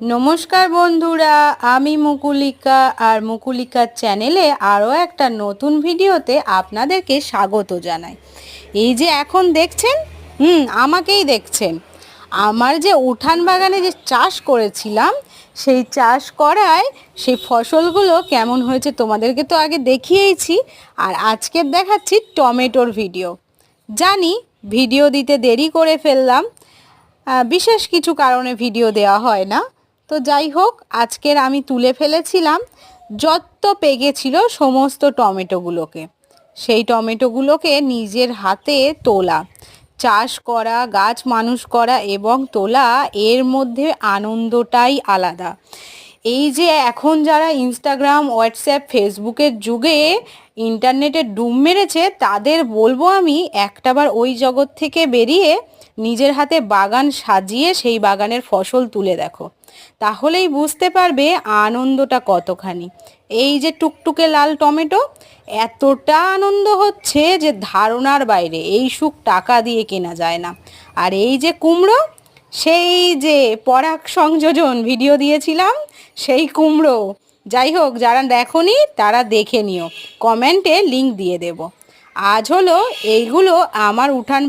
নমস্কার বন্ধুরা, আমি মুকুলিকা আর মুকুলিকার চ্যানেলে আরও একটা নতুন ভিডিওতে আপনাদেরকে স্বাগত জানাই। এই যে এখন দেখছেন? হুম, আমাকেই দেখছেন। আমার যে উঠান বাগানে যে চাষ করেছিলাম, সেই চাষ করায় সেই ফসলগুলো কেমন হয়েছে তোমাদেরকে তো আগে দেখিয়েইছি, আর আজকে দেখাচ্ছি টমেটোর ভিডিও। জানি ভিডিও দিতে দেরি করে ফেললাম বিশেষ কিছু কারণে ভিডিও দেওয়া হয় না। তো যাই হোক, আজকের আমি তুলে ফেলেছিলাম যত পেকেছিল সমস্ত টমেটোগুলোকে। সেই টমেটোগুলোকে নিজের হাতে তোলা, চাষ করা, গাছ মানুষ করা এবং তোলা এর মধ্যে আনন্দটাই আলাদা। এই যে এখন যারা ইনস্টাগ্রাম হোয়াটসঅ্যাপ ফেসবুকের যুগে ইন্টারনেটে ডুব মেরেছে, তাদের বলব আমি একটাবার ওই জগৎ থেকে বেরিয়ে নিজের হাতে বাগান সাজিয়ে সেই বাগানের ফসল তুলে দেখো। তাহলেই বুঝতে পারবে আনন্দটা কতখানি। এই যে টুকটুকে লাল টমেটো, এতটা আনন্দ হচ্ছে যে ধারণার বাইরে, এই সুখ টাকা দিয়ে কেনা যায় না। আর এই যে কুমড়ো, সেই যে পরাগ সংযোজন ভিডিও দিয়েছিলাম, সেই কুমড়ো যাই হোক, যারা দেখনি, তারা দেখে নিও। কমেন্টে লিংক দিয়ে দেব। আজ হলো, এইগুলো আমার উঠান